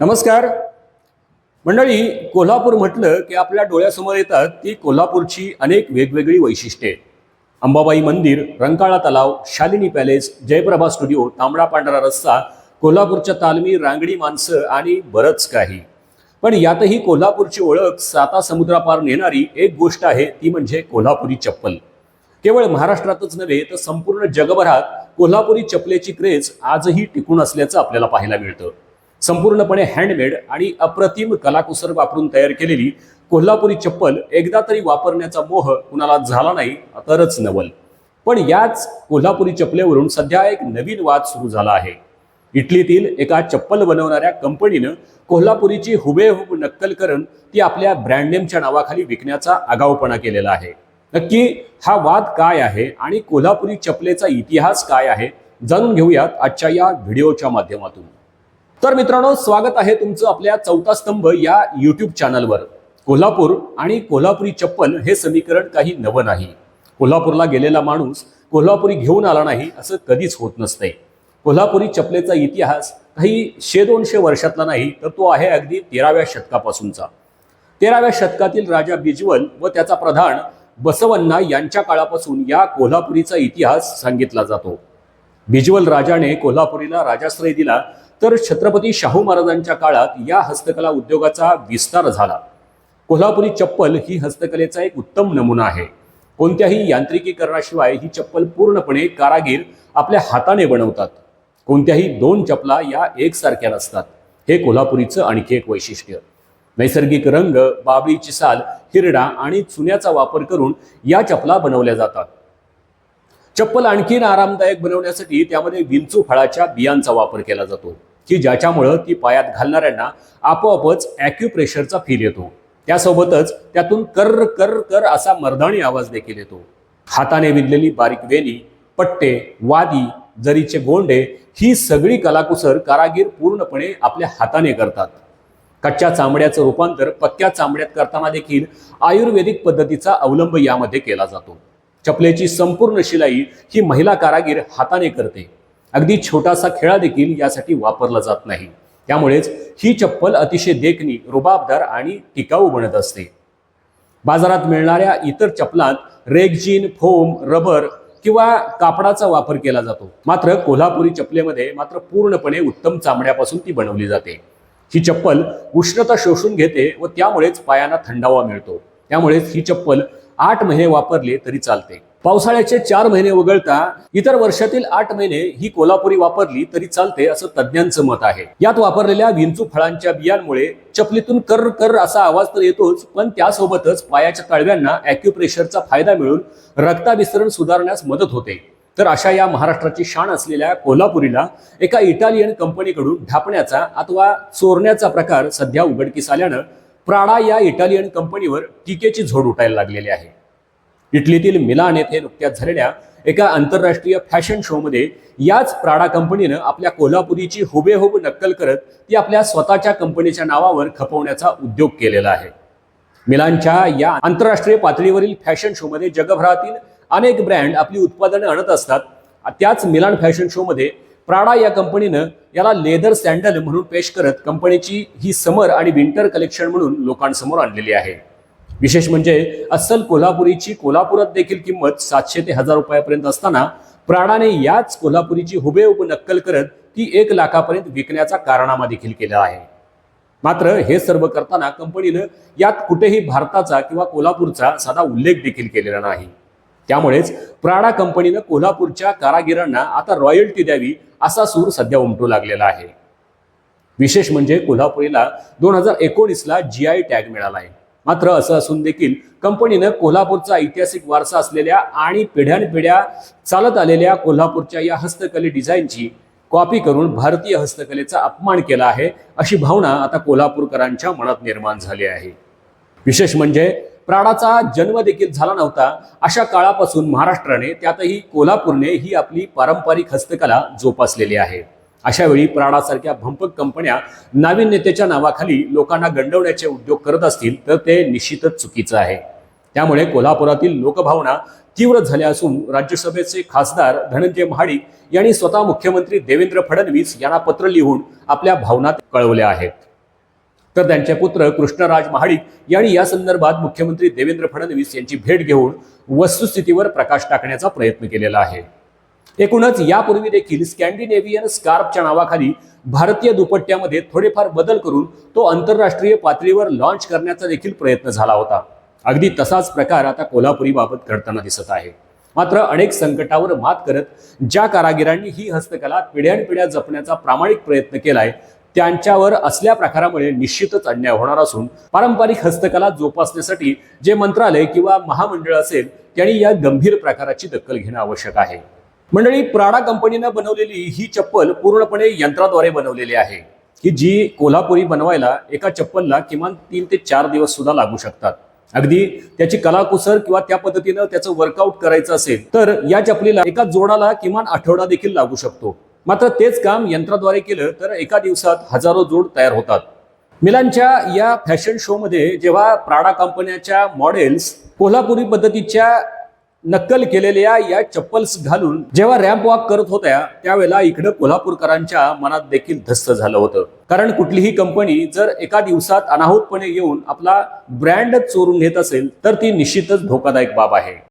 नमस्कार. मंडळी कोल्हापूर म्हटलं की आपल्या डोळ्यासमोर येतात ती कोल्हापूरची अनेक वेगवेगळी वैशिष्ट्ये. अंबाबाई मंदिर रंकाळा तलाव शालिनी पॅलेस जयप्रभा स्टुडिओ तांबडा पांढरा रस्ता कोल्हापूरच्या तालमी रांगडी माणसं आणि बरंच काही. पण यातही कोल्हापूरची ओळख साता समुद्रापार नेणारी एक गोष्ट आहे ती म्हणजे कोल्हापुरी चप्पल. केवळ महाराष्ट्रातच नव्हे तर संपूर्ण जगभरात कोल्हापुरी चपलेची क्रेज आजही टिकून असल्याचं आपल्याला पाहायला मिळतं. संपूर्णपणे हँडमेड आणि अप्रतिम कलाकुसर वापरून तयार केलेली कोल्हापुरी चप्पल एकदा तरी वापरण्याचा मोह कुणाला झाला नाही तरच नवल. पण याच कोल्हापुरी चपलेवरून सध्या एक नवीन वाद सुरू झाला आहे. इटलीतील एका चप्पल बनवणाऱ्या कंपनीनं कोल्हापुरीची हुबेहूब नक्कल करून ती आपल्या ब्रँडनेमच्या नावाखाली विकण्याचा आगाऊपणा केलेला आहे. नक्की हा वाद काय आहे आणि कोल्हापुरी चपलेचा इतिहास काय आहे जाणून घेऊयात आजच्या या व्हिडिओच्या माध्यमातून. तर मित्रांनो स्वागत आहे तुमचं आपल्या चौथा स्तंभ या युट्यूब चॅनलवर कोल्हापूर आणि कोल्हापुरी चप्पल हे समीकरण काही नवं नाही. कोल्हापूरला गेलेला माणूस कोल्हापुरी घेऊन आला नाही असं कधीच होत नसते. कोल्हापुरी चपलेचा इतिहास काही शे दोनशे वर्षातला नाही तर तो आहे अगदी तेराव्या शतकापासूनचा. तेराव्या शतकातील राजा बिजवल व त्याचा प्रधान बसवन्ना यांच्या काळापासून या कोल्हापुरीचा इतिहास सांगितला जातो. बिजवल राजाने कोल्हापुरीला राजाश्रय दिला तर छत्रपती शाहू महाराजांच्या काळात या हस्तकला उद्योगाचा विस्तार झाला. कोल्हापुरी चप्पल ही हस्तकलेचा एक उत्तम नमुना आहे. कोणत्याही यांत्रिकीकरणाशिवाय ही चप्पल पूर्णपणे कारागीर आपल्या हाताने बनवतात. कोणत्याही दोन चपला या एकसारख्या नसतात. हे कोल्हापुरीचं आणखी एक वैशिष्ट्य. नैसर्गिक रंग बाबळीची साल हिरडा आणि चुन्याचा वापर करून या चपला बनवल्या जातात. चप्पल आणखीन आरामदायक बनवण्यासाठी त्यामध्ये विंचू फळाच्या बियांचा वापर केला जातो की ज्याच्यामुळं ती पायात घालणाऱ्यांना आपोआपच ॲक्युप्रेशरचा फील येतो. त्यासोबतच त्यातून कर कर कर असा मर्दाणी आवाज देखील येतो. हाताने विणलेली बारीक वेली पट्टे वादी जरीचे गोंडे ही सगळी कलाकुसर कारागीर पूर्णपणे आपल्या हाताने करतात. कच्च्या चामड्याचं रूपांतर पक्क्या चामड्यात करताना देखील आयुर्वेदिक पद्धतीचा अवलंब यामध्ये केला जातो. चपलेची संपूर्ण शिलाई ही महिला कारागीर हाताने करते. अगदी छोटासा खेळा देखील यासाठी वापरला जात नाही. त्यामुळेच ही चप्पल अतिशय देखणी रुबाबदार आणि टिकाऊ बनत असते. बाजारात मिळणाऱ्या इतर चपलात रेगजीन फोम रबर किंवा कापडाचा वापर केला जातो. मात्र कोल्हापुरी चपलेमध्ये मात्र पूर्णपणे उत्तम चामड्यापासून ती बनवली जाते. ही चप्पल उष्णता शोषून घेते व त्यामुळेच पायांना थंडावा मिळतो. त्यामुळेच ही चप्पल आठ महिने वापरले तरी चालते. पावसाळ्याचे चार महिने वगळता इतर वर्षातील आठ महिने ही कोल्हापुरी वापरली तरी चालते असं तज्ज्ञांचं मत आहे. यात वापरलेल्या विंचू फळांच्या बियांमुळे चपलीतून कर कर असा आवाज तर येतोच पण त्यासोबतच पायाच्या तळव्यांना अॅक्युप्रेशरचा फायदा मिळून रक्ताभिसरण सुधारण्यास मदत होते. तर अशा या महाराष्ट्राची शान असलेल्या कोल्हापुरीला एका इटालियन कंपनीकडून ढापण्याचा अथवा चोरण्याचा प्रकार सध्या उघडकीस आल्यानं प्राडा या इटालियन कंपनीवर टीकेची झोड उठायला लागलेली आहे. इटलीतील मिलान येथे नुकत्याच झालेल्या एका आंतरराष्ट्रीय फॅशन शोमध्ये याच प्राडा कंपनीनं आपल्या कोल्हापुरीची हुबेहुब नक्कल करत ती आपल्या स्वतःच्या कंपनीच्या नावावर खपवण्याचा उद्योग केलेला आहे. मिलानच्या या आंतरराष्ट्रीय पातळीवरील फॅशन शोमध्ये जगभरातील अनेक ब्रँड आपली उत्पादनं आणत असतात. त्याच मिलान फॅशन शोमध्ये प्राडा या कंपनीनं याला लेदर सँडल म्हणून पेश करत कंपनीची ही समर आणि विंटर कलेक्शन म्हणून लोकांसमोर आणलेली आहे. विशेष म्हणजे अस्सल कोल्हापुरीची कोल्हापुरात देखील किंमत सातशे ते हजार रुपयापर्यंत असताना प्राडाने याच कोल्हापुरीची हुबेहूब नक्कल करत ती एक लाखापर्यंत विकण्याचा कारनामा देखील केला आहे. मात्र हे सर्व करताना कंपनीनं यात कुठेही भारताचा किंवा कोल्हापूरचा साधा उल्लेख देखील केलेला नाही. त्यामुळेच प्राडा कंपनीनं कोल्हापूरच्या कारागिरांना आता रॉयल्टी द्यावी असा सूर सध्या उमटू लागलेला आहे. विशेष म्हणजे कोल्हापुरीला दोन हजार एकोणीसला जी आय टॅग मिळाला आहे. मात्र असं असून देखील कंपनीनं कोल्हापूरचा ऐतिहासिक वारसा असलेल्या आणि पिढ्यानपिढ्या चालत आलेल्या कोल्हापूरच्या या हस्तकले डिझाईनची कॉपी करून भारतीय हस्तकलेचा अपमान केला आहे अशी भावना आता कोल्हापूरकरांच्या मनात निर्माण झाली आहे. विशेष म्हणजे प्राडाचा जन्म देखील झाला नव्हता. अशा काळापासून महाराष्ट्राने त्यातही कोल्हापूरने ही आपली पारंपरिक हस्तकला जोपासलेली आहे. अशा वेळी प्राडासारख्या भंपक कंपन्या नाविन्यतेच्या नावाखाली लोकांना गंडवण्याचे उद्योग करत असतील तर ते निश्चितच चुकीचं आहे. त्यामुळे कोल्हापुरातील लोकभावना तीव्र झाल्या असून राज्यसभेचे खासदार धनंजय महाडिक यांनी स्वतः मुख्यमंत्री देवेंद्र फडणवीस यांना पत्र लिहून आपल्या भावना कळवल्या आहेत. तर त्यांचे पुत्र कृष्णराज महाडिक यांनी या संदर्भात मुख्यमंत्री देवेंद्र फडणवीस यांची भेट घेऊन वस्तुस्थितीवर प्रकाश टाकण्याचा प्रयत्न केलेला आहे. एकूणच यापूर्वी देखील स्कॅन्डिनेव्हियन स्कार्पच्या नावाखाली भारतीय दुपट्ट्यामध्ये थोडेफार बदल करून तो आंतरराष्ट्रीय पातळीवर लॉन्च करण्याचा देखील प्रयत्न झाला होता. अगदी तसाच प्रकार आता कोल्हापुरी बाबत घडताना दिसत आहे. मात्र अनेक संकटावर मात करत ज्या कारागिरांनी ही हस्तकला पिढ्यानपिढ्या जपण्याचा प्रामाणिक प्रयत्न केलाय त्यांच्यावर असल्या प्रकारामुळे निश्चितच अन्याय होणार असून पारंपरिक हस्तकला जोपासण्यासाठी जे मंत्रालय किंवा महामंडळ असेल त्यांनी या गंभीर प्रकाराची दखल घेणं आवश्यक आहे. मंडळी प्राडा कंपनीनं बनवलेली ही चप्पल पूर्णपणे यंत्राद्वारे बनवलेली आहे. की जी कोल्हापुरी बनवायला एका चप्पलला किमान तीन ते चार दिवस सुद्धा लागू शकतात. अगदी त्याची कलाकुसर किंवा त्या पद्धतीनं त्याचं वर्कआउट करायचं असेल तर या चपलीला एका जोडाला किमान आठवडा देखील लागू शकतो. मात्र तेच काम यंत्राद्वारे केलं तर एका दिवसात हजारो जोड तयार होतात. मिलांच्या या फॅशन शोमध्ये जेव्हा प्राडा कंपन्याच्या मॉडेल्स कोल्हापुरी पद्धतीच्या नक्कल केलेल्या या चप्पल्स घालून जेव्हा रॅम्प वॉक करत होत्या त्यावेळेला इकडं कोल्हापूरकरांच्या मनात देखील धस्त झालं होतं. कारण कुठलीही कंपनी जर एका दिवसात अनाहूतपणे येऊन आपला ब्रँड चोरून घेत असेल तर ती निश्चितच धोकादायक बाब आहे.